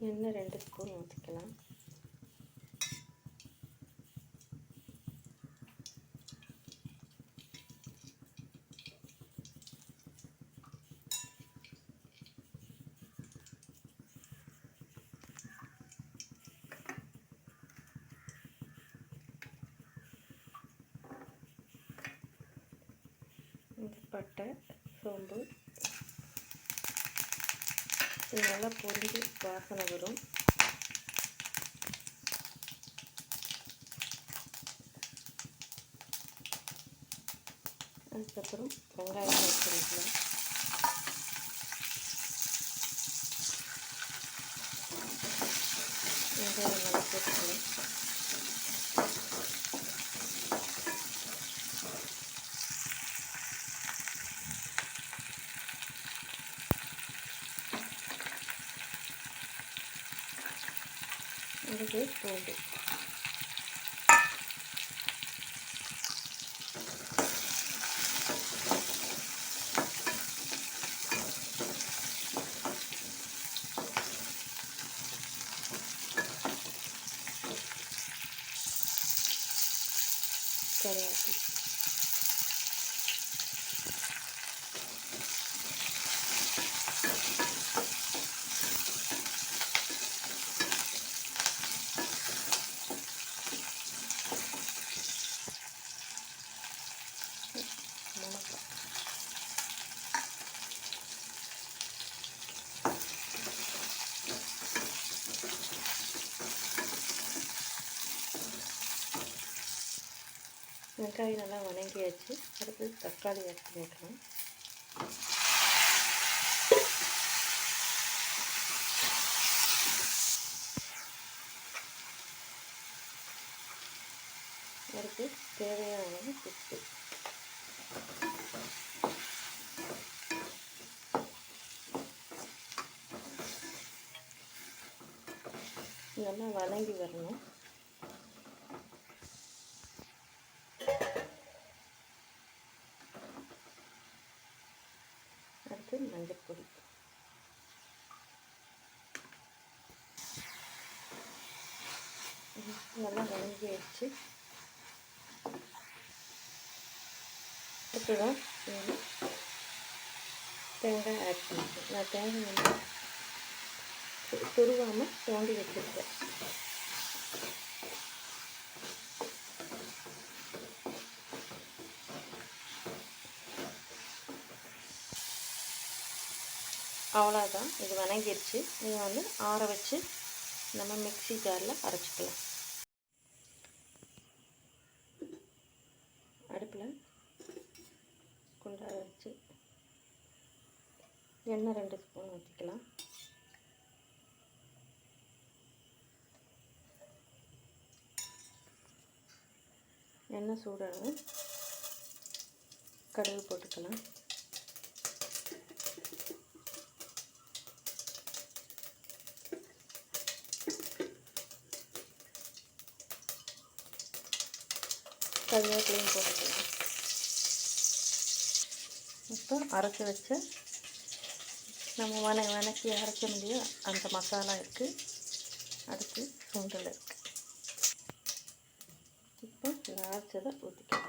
எண்ணெய் ரெண்டு ஸ்பூன் ஊற்றிக்கலாம் இந்த பட்டை சோம்பு இது நல்லா பொறிஞ்சு வாசனை வரும். அதுக்கப்புறம் வெங்காயம் வச்சுருக்கலாம் வெங்காயம் ನನಗೆ ಹೋಗಿ ಕರೆ ಹಾಕಿ வெங்காயம் நல்லா வணங்கியாச்சு. அடுத்து தக்காளி ஆட் பண்ணிக்கலாம். அடுத்து தேவையான அளவு உப்பு. நல்லா வணங்கி வரணும். நல்லா வணங்கி ஆயிடுச்சு இப்போ இதில் தேங்காய் ஆட் பண்ணிக்கிறேன் நான் தேங்காய் வந்து துருவாமல் தோண்டி வச்சுருக்கேன். அவ்வளோதான் இது வணங்கிருச்சு. நீங்கள் வந்து ஆற வச்சு நம்ம மிக்ஸி ஜாரில் அரைச்சிக்கலாம். எண்ணெய் ரெண்டு ஸ்பூன் ஊற்றிக்கலாம் எண்ணெய் சூடான கடுகு போட்டுக்கலாம். கருவேப்பிலையும் போட்டுக்கலாம். இப்போ அரைச்சி வச்ச நம்ம வன வணக்கி அரைக்க முடியும் அந்த மசாலா இருக்குது அதுக்கு சுண்டல் இருக்குது இப்போ இந்த அரைச்சதை ஊற்றிக்கலாம்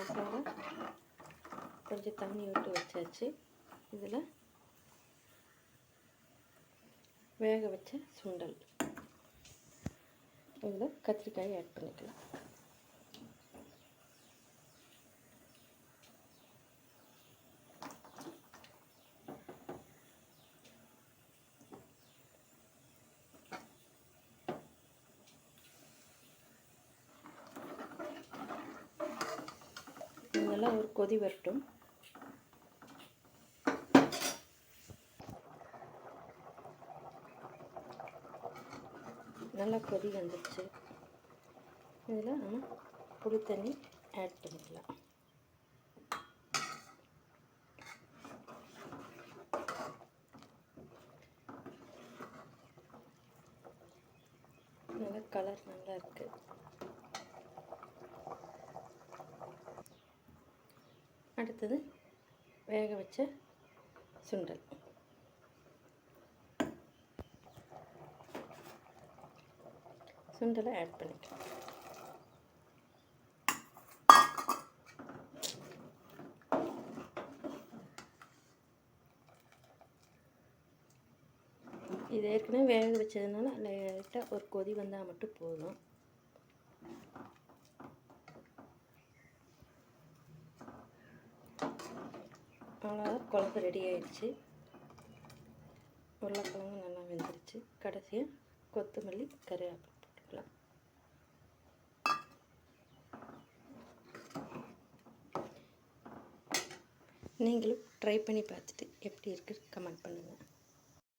மசாலா கொஞ்சம் தண்ணி விட்டு வச்சாச்சு. இதில் வேக வச்ச சுண்டல். இதில் கத்திரிக்காய் ஆட் பண்ணிக்கலாம். நல்லா ஒரு கொதி வரட்டும். நல்லா கொதி வந்துடுச்சு இதில் நம்ம புளி தண்ணி ஆட் பண்ணிக்கலாம். நல்லா கலர் நல்லா இருக்குது அடுத்தது வேக வச்ச சுண்டல். சுண்டலை ஆட் பண்ணிக்கலாம். இது ஏற்கனவே வேக வச்சதுனால லைட்டாக ஒரு கொதி வந்தால் மட்டும் போதும். அவ்வளோதான் குழம்பு ரெடி ஆயிடுச்சு. உருளைக்கிழங்கு நல்லா வெந்துருச்சு. கடைசியாக கொத்தமல்லி கருவேப்பிலை. போட்டுக்கலாம் நீங்களும் ட்ரை பண்ணி பார்த்துட்டு எப்படி இருக்குது கமெண்ட் பண்ணுங்கள்